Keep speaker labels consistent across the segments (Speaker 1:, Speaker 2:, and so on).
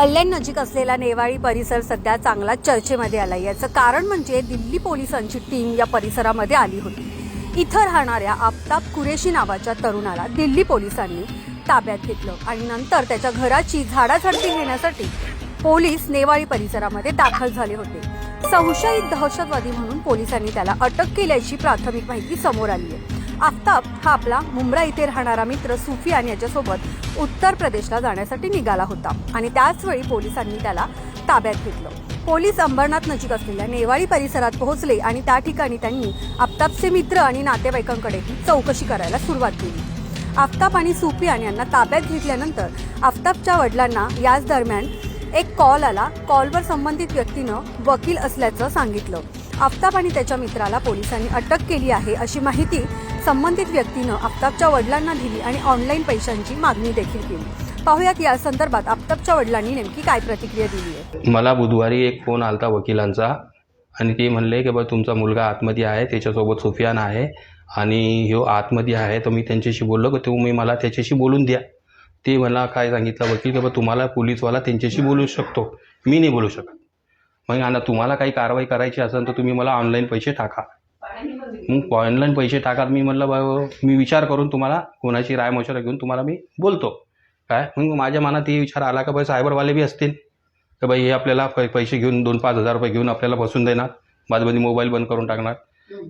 Speaker 1: कल्याण नजीक असलेला नेवाळी परिसर सध्या चांगला चर्चेमध्ये आला याचं कारण म्हणजे दिल्ली पोलिसांची टीम या परिसरामध्ये आली होती. इथं राहणाऱ्या आफताब कुरेशी नावाच्या तरुणाला दिल्ली पोलिसांनी ताब्यात घेतलं आणि नंतर त्याच्या घराची झाडाझडती घेण्यासाठी पोलीस नेवाळी परिसरामध्ये दाखल झाले होते. संशयित दहशतवादी म्हणून पोलिसांनी त्याला अटक केल्याची प्राथमिक माहिती समोर आली आहे. आफताब हा आपला मुंब्रा इथे राहणारा मित्र सुफियान याच्यासोबत उत्तर प्रदेशला जाण्यासाठी निघाला होता. आणि त्याचवेळी पोलिसांनी त्याला ताब्यात घेतलं. पोलीस अंबरनाथ नजीक असलेल्या नेवाळी परिसरात पोहोचले आणि त्या ठिकाणी त्यांनी आफताबचे मित्र आणि नातेवाईकांकडे चौकशी करायला सुरुवात केली. आफताब आणि सुफियान यांना ताब्यात घेतल्यानंतर आफताबच्या वडिलांना याच दरम्यान एक कॉल आला. कॉलवर संबंधित व्यक्तीनं वकील असल्याचं सांगितलं. आफताब आणि त्याच्या मित्राला पोलिसांनी अटक केली आहे अशी माहिती संबंधित व्यक्तीनं आफताबच्या वडिलांना दिली आणि ऑनलाईन पैशांची मागणी देखील केली. पाहुयात या संदर्भात आफताबच्या वडिलांनी नेमकी काय प्रतिक्रिया दिली आहे?
Speaker 2: मला बुधवारी एक फोन आलता वकिलांचा आणि ते म्हणले की बा तुमचा मुलगा आतमध्ये आहे त्याच्यासोबत सुफियान आहे आणि ह्यो आतमध्ये आहे तर मी त्यांच्याशी बोललो की तुम्ही मला त्याच्याशी बोलून द्या. ते मला काय सांगितलं वकील की बा तुम्हाला पोलीसवाला त्यांच्याशी बोलू शकतो. मी नाही बोलू शकत. मग आता तुम्हाला काही कारवाई करायची असेल तर तुम्ही मला ऑनलाईन पैसे टाका. मग ऑनलाईन पैसे टाका मी म्हणलं बा मी विचार करून तुम्हाला कोणाची राय मशवरा घेऊन तुम्हाला मी बोलतो. काय? मग माझ्या मनात हे विचार आला का बाई सायबरवाले बी असतील. तर बाई हे आपल्याला पै पैसे घेऊन दोन पाच हजार रुपये घेऊन आपल्याला फसून देणार बाजूमध्ये मोबाईल बंद करून टाकणार.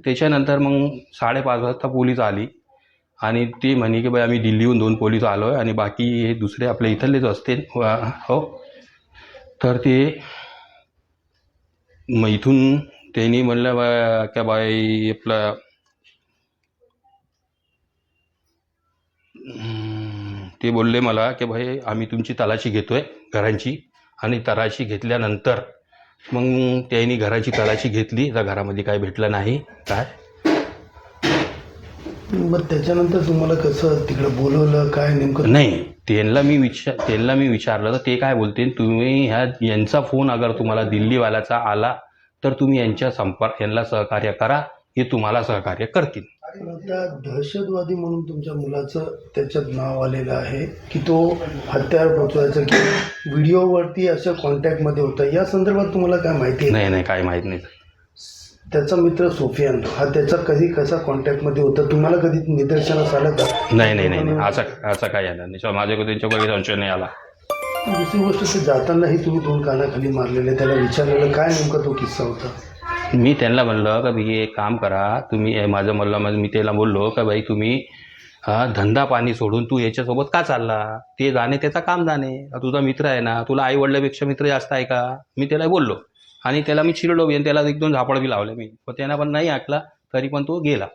Speaker 2: त्याच्यानंतर मग साडेपाच वाजता पोलीस आली आणि ते म्हणे की बाई आम्ही दिल्लीहून दोन पोलीस आलो आहे आणि बाकी हे दुसरे आपल्या इथलेच असतील. हो. तर ते मग इथून त्यांनी म्हणलं बा का बाई आपलं ते बोलले मला की भाई आम्ही तुमची तलाशी घेतोय घरांची आणि तलाशी घेतल्यानंतर मग त्यांनी घराची तलाशी घेतली तर घरामध्ये काय भेटलं नाही काय?
Speaker 3: मग त्याच्यानंतर तुम्हाला कसं तिकडं बोलवलं काय नेमकं?
Speaker 2: नाही त्यांना मी विचार त्यांना मी विचारलं तर ते काय बोलते तुम्ही ह्या यांचा फोन अगर तुम्हाला दिल्लीवाल्याचा आला तर तुम्ही यांच्या संपर्क यांना सहकार्य करा हे तुम्हाला सहकार्य करतील.
Speaker 3: आता दहशतवादी म्हणून तुमच्या मुलाचं त्याच्यात नाव आलेलं आहे की तो हत्यार पोचवायचा की व्हिडिओवरती अशा कॉन्टॅक्टमध्ये होता. या संदर्भात तुम्हाला काय माहिती
Speaker 2: नाही नाही काय माहीत नाही.
Speaker 3: त्याचा मित्र सोफियान हा त्याचा कधी कसा कॉन्टॅक्टमध्ये होता? तुम्हाला कधी निदर्शनास आलं का?
Speaker 2: नाही नाही नाही नाही. असं असं काय आलं नाही. माझ्याकडे त्यांच्याकडे संशय नाही आला.
Speaker 3: दुसरी गोष्ट ते जातानाही तुम्ही दोन कानाखाली मारलेले त्याला विचारलेलं काय नेमका तो किस्सा होता?
Speaker 2: मी त्यांना म्हणलं का भाई एक काम करा तुम्ही हे माझं म्हणलं माझं मी त्याला बोललो का भाई तुम्ही हा धंदा पाणी सोडून तू याच्यासोबत का चालला? ते जाणे त्याचा काम जाणे. तुझा मित्र आहे ना तुला आई वडल्यापेक्षा मित्र जास्त आहे का? मी त्याला बोललो. आणि त्याला मी चिरडलो बी आणि त्याला एक दोन झापड बी लावले मी. पण त्यानं पण नाही ऐकला तरी पण तो गेला.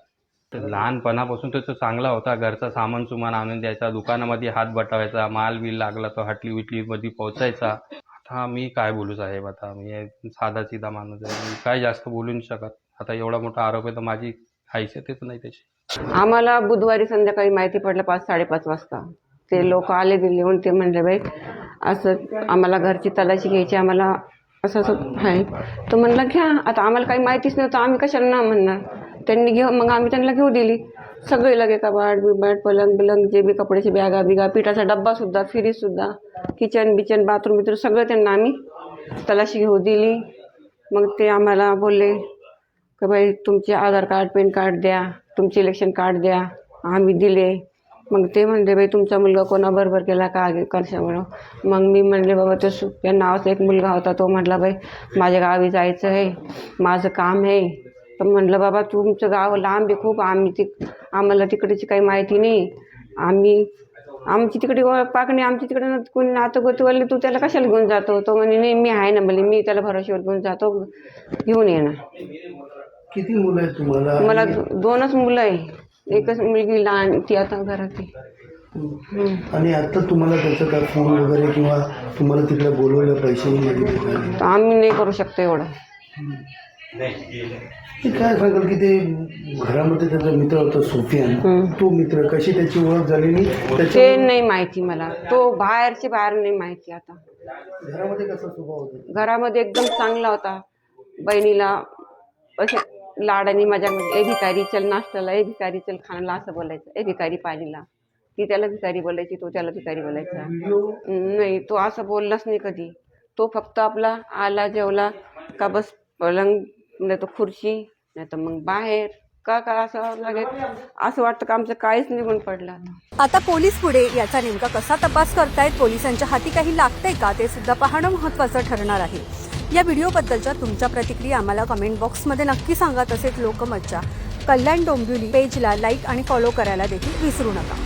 Speaker 2: लहानपणापासून तो तो चांगला होता. घरचा सामान सुमान आणून द्यायचा दुकानामध्ये हात बटावायचा माल बिल लागला तो हाटली विटलीमध्ये पोहोचायचा. आता मी काय बोलू साहेब आता मी साधा सीधा माणूस आहे. मी काय जास्त बोलू नाही शकत. आता एवढा मोठा आरोप आहे तर माझी हैसियतच नाही त्याची.
Speaker 4: आम्हाला बुधवारी संध्याकाळी माहिती पडलं पाच साडेपाच वाजता. ते लोक आले दिल्लीहून ते म्हणले बाई असं आम्हाला घरची तलाशी घ्यायची आम्हाला असं असं आहे. तर म्हणलं घ्या आता आम्हाला काही माहितीच नव्हतं आम्ही कशाला ना म्हणणार? त्यांनी घेऊ मग आम्ही त्यांना घेऊ दिली. सगळे लगे कबाट बिबाट पलंग बिलंग जे बी कपड्याची बॅगा बिगा पिठाचा डब्बासुद्धा फ्रीजसुद्धा किचन बिचन बाथरूम बिथरूम सगळं त्यांना आम्ही तलाशी घेऊ दिली. मग ते आम्हाला बोलले का बाई तुमचे आधार कार्ड पॅन कार्ड द्या तुमचे इलेक्शन कार्ड द्या आम्ही दिले. मग ते म्हणले बाई तुमचा मुलगा कोणाबरोबर केला का कशामुळं? मग मी म्हणले बाबा तो सुप्या नावाचा एक मुलगा होता तो म्हटला बाई माझ्या गावी जायचं आहे माझं काम आहे तर म्हटलं बाबा तुमचं गाव लांब आहे खूप. आम्ही तिक आम्हाला तिकडची काही माहिती नाही. आम्ही आमची तिकडे ओळख पाकणे आमची तिकडे न- कोणी नातं गोतवाले तू त्याला कशाला घेऊन जातो? तो म्हणे नाही मी आहे ना म्हणजे मी त्याला भरोश्यावर घेऊन जातो. घेऊन ये ना.
Speaker 3: किती मुलं आहेत तुम्हाला?
Speaker 4: मला दोनच मुलं आहे. एकच मुलगी लहान ती आता घरात आहे.
Speaker 3: आणि आता तुम्हाला त्याचं काय फोन वगैरे किंवा तुम्हाला तिकडे बोलवलं पैसेही मागितले का?
Speaker 4: तर आम्ही नाही करू शकतो एवढं.
Speaker 3: ते काय सांगाल की ते घरामध्ये त्याचा मित्र होता सुफियान. तो मित्र कशी त्याची ओळख झालेली त्याच्या
Speaker 4: ते नाही माहिती मला. तो बाहेरचे बाहेर नाही माहिती आता.
Speaker 3: घरामध्ये कसा स्वभाव होता?
Speaker 4: घरामध्ये एकदम चांगला होता. बहिणीला असे लाडानी माझ्या ए भिकारी चल नाश्त्याला ए भिकारी चल खाण्याला असं बोलायचं. ए भिकारी पाणीला. ती त्याला भिकारी बोलायची तो त्याला भिकारी बोलायचा.
Speaker 3: व्हिडिओ
Speaker 4: नाही तो असं बोललाच नाही कधी. तो फक्त आपला आला जेवला का बस पलंग नाही तर खुर्ची नाही तर मग बाहेर. का का असं लागेल असं वाटतं का आमचं काहीच निघून पडलं आता
Speaker 1: आता पोलीस पुढे याचा नेमका कसा तपास करतायत? पोलिसांच्या हाती काही लागतंय का? ते सुद्धा पाहणं महत्त्वाचं ठरणार आहे. या व्हिडिओबद्दलच्या तुमच्या प्रतिक्रिया आम्हाला कमेंट बॉक्समध्ये नक्की सांगा. तसेच लोकमतच्या कल्याण डोंबिवली पेजला लाईक आणि फॉलो करायला देखील विसरू नका.